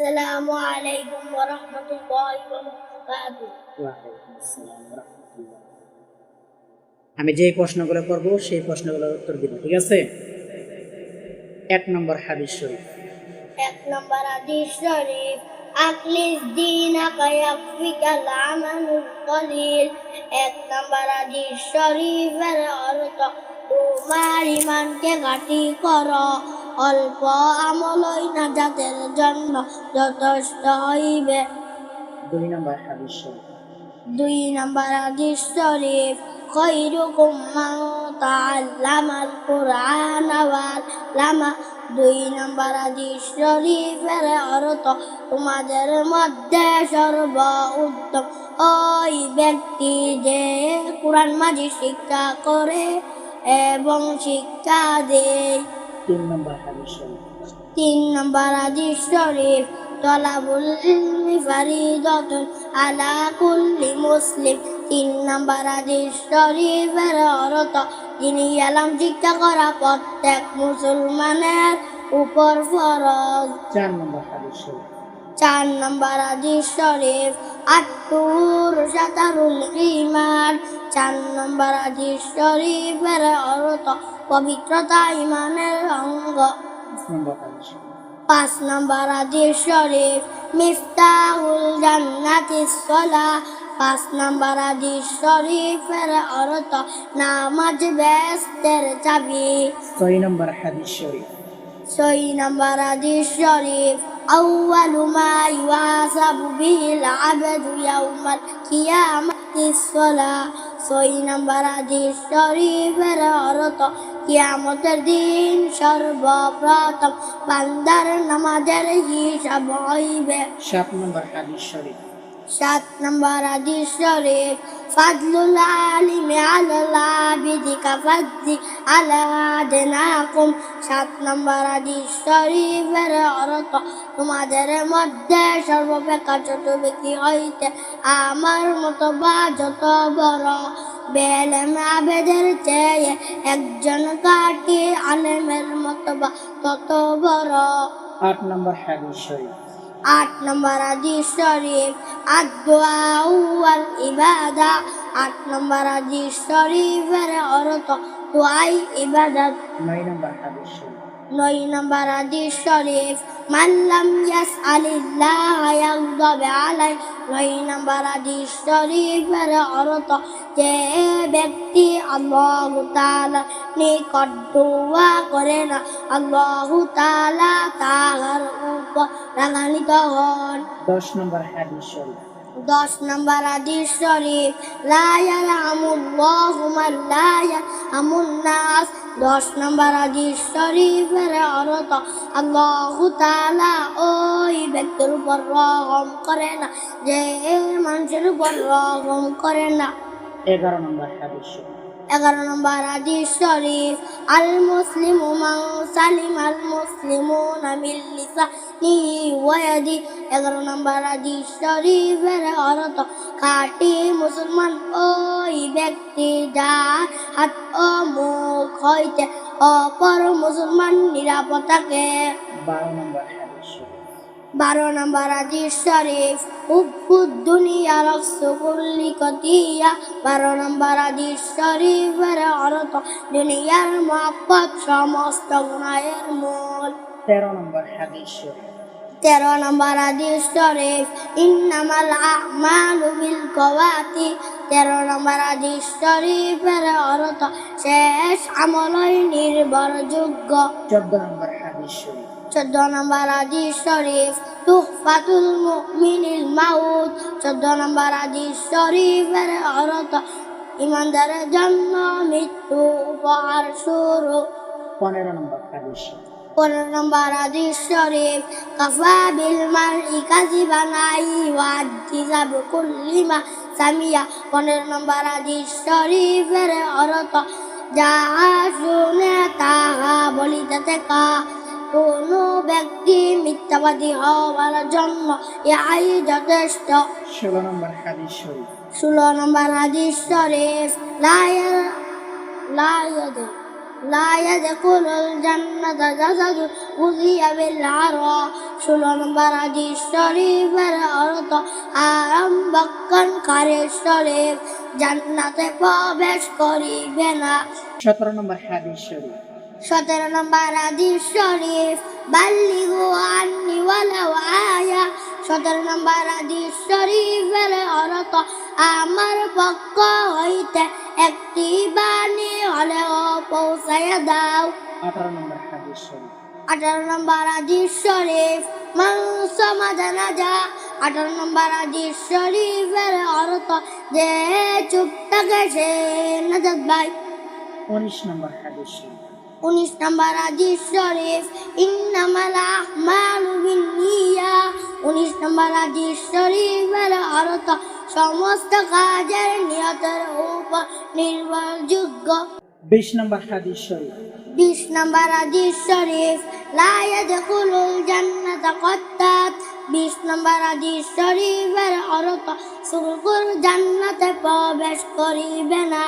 السلام عليكم ورحمة الله وبركاته ওয়ালাইকুম আসসালাম ওয়া রাহমাতুল্লাহ। আমি যে প্রশ্নগুলো করব সেই প্রশ্নগুলোর উত্তর দিব ঠিক আছে এক নম্বর হাদিস শরীফ এক নম্বর হাদিস শরীফ আকলিস দিনাকা ইয়াকফিকাল আমালুল কলিল এক নম্বর হাদিস শরীফের অর্থ তোমার ইমানকে ঘাটি করো অল্প আমলই না যাদের জন্য যথেষ্ট হইবে। দুই নম্বর হাদিস দুই নম্বর হাদিস শরীফ খৈরুকুম মান তাআল্লামাল কুরআন ওয়াল লামা। দুই নম্বর হাদিস শরীফের অর্থ তোমাদের মধ্যে সর্ব উত্তম ওই ব্যক্তি যে কোরআন মাঝি শিক্ষা করে এবং শিক্ষা দেয়। তিন নম্বর হাদিস শরীফ তিন নম্বর হাদিস শরীফ তলাবুল ইলমি ফারিদাতুন আলা কুল্লি মুসলিম। তিন নম্বর হাদিস শরীফের অর্থ যিনি এলাম শিক্ষা করা প্রত্যেক মুসলমানের উপর ফরজ। চার নম্বর হাদিস শরীফ চার নম্বর হাদিস শরীফ আট্টুর সাতারুল ইমান চার নম্বর হাদিস শরীফের অর্থ পবিত্রতা ইমানের অঙ্গ পাঁচ নম্বর হাদিস শরীফ পাঁচ নম্বর হাদিস শরীফ মিফতাহুল জান্নাতি সলা পাঁচ নম্বর হাদিস শরীফের অর্থ নামাজ ব্যস্তের চাবি ছয় নম্বর হাদিস শরীফ ছয় নম্বর হাদিস শরীফ أول ما يحاسب به العبد يوم القيامة الصلاة ছয় নম্বর হাদিস শরীফের অর্থ কিয়ামতের দিন সর্বপ্রথম বান্দার নামাজের হিসাব হইবে সাত নম্বর হাদিস শরীফ সাত নম্বর হাদিস শরীফ ফাদলুল আলিমি আলাল আবিদি কাফাদ্দি আলা আদনাকুম। সাত নম্বর হাদিস শরীফের তোমাদের মধ্যে সর্বাপেক্ষা ছোট ব্যক্তি হইতে আমার মতো বা যত বড় বেলেম আবেদের চেয়ে একজন কাটি আলেমের মতো বা তত বড়। আট নম্বর হাদিস আট নম্বর হাদিস শরীফ আদোয়া ইবাদা। আট নম্বর হাদিস শরীফের অর্থ দোয়াই ইবাদত। নয় নম্বর হাদিস। শরীফ নয় নম্বর হাদিস শরীফ মাল্লাম ইয়াসআলিল্লাহ ইয়াগদাব আলাই। নয় নম্বর হাদিস শরীফের অর্থ যে ব্যক্তি আল্লাহ তাআলা নিকট দোয়া করে না, আল্লাহ তাআলা তাহার উপর রাগান্বিত হন। দশ নম্বর হাদিস শরীফ। দশ নম্বর হাদিস শরীফ লা ইয়ারহামুল্লাহু মান লা ইয়ারহামুন নাস দশ নম্বর হাদিস শরীফের অর্থ আল্লাহ ওই ব্যক্তির উপর রহম করে না, যে মানুষের উপর রহম করে না। এগারো নম্বর হাদিস। এগারো নম্বর হাদিস শরীফ আল মুসলিমু মান সালিম আল মুসলিমুন মিন লিসানিহি ওয়া ইয়াদি। এগারো নম্বর হাদিস শরীফের অর্থ, খাঁটি মুসলমান ওই ব্যক্তি যার হাত ও মুখ হইতে অপর মুসলমান নিরাপদ থাকে। বারো নম্বর হাদিস বারো নম্বর হাদিস শরীফ উব্বুদ দুনিয়া রসুকুল্লি কতিয়া বারো নম্বর হাদিস শরীফের অর্থ দুনিয়ার মহব্বত সমস্ত গুণায়ের মূল। তেরো নম্বর হাদিস শরীফ। তেরো নম্বর হাদিস শরীফ ইন্নামাল আমালু বিল কওয়াতি তেরো নম্বর হাদিস শরীফের অর্থ শেষ আমলই নির্ভরযোগ্য। চোদ্দ নম্বর হাদিস শরীফ। চোদ্দ নম্বর হাদিস শরীফ তুহফাতুল মুমিনিল মাউত। চোদ্দ নম্বর হাদিস শরীফের অর্থ ইমানদারের জন্য মৃত্যু উপহার শুরু পনেরো নম্বর শরীফ পনেরো নম্বর হাদিস শরীফ কাফা বিল মারই কাযিবান আই ওয়াজিজা বিকুল্লি মা সামিয়া। পনেরো নম্বর হাদিস শরীফের অর্থ যাহা শুনে তাহা বলিতে থাকা কোনো ব্যক্তি মিথ্যাবাদী হওয়ার জন্য ইহাই যথেষ্ট। ষোলো নম্বর হাদিস শরীফ। ষোলো নম্বর হাদিস শরীফ লায়ের লায়েদে লা ইয়াদখুলুল জান্নাতা জাসাদু উযিয়া বিল আরা ষোলো নম্বর সতেরো নম্বর হাদিস শরীফ। সতেরো নম্বর হাদিস শরীফ বাল্লিগু আন্নি ওয়ালাউ আয়া। সতেরো নম্বর শরীফের অর্থ আমার পক্ষ হইতে একটি বাণী হলেও পৌঁছাইয়া দাও। আঠারো নম্বর হাদিস শরীফ। আঠারো নম্বর শরীফ মাংস মাজানা যা আঠারো নম্বর হাদিস শরীফের অর্থ যে চুপ থাকে সে নাজাত ভাই। উনিশ নম্বর হাদিস শরীফ। উনিশ নম্বর হাদিস শরীফ ইন্নামাল আহমালু বিন্নিয়া। উনিশ নম্বর হাদিস শরীফের অর্থ সমস্ত কাজের নিয়তের উপর নির্ভরযোগ্য। বিশ নম্বর হাদিস শরীফ। বিশ নম্বর হাদিস শরীফ লা ইয়াদখুলুল জান্নাতা কত্তাত। বিশ নম্বর হাদিস শরীফের অর্থ সুরকুর জান্নাতে প্রবেশ করিবে না।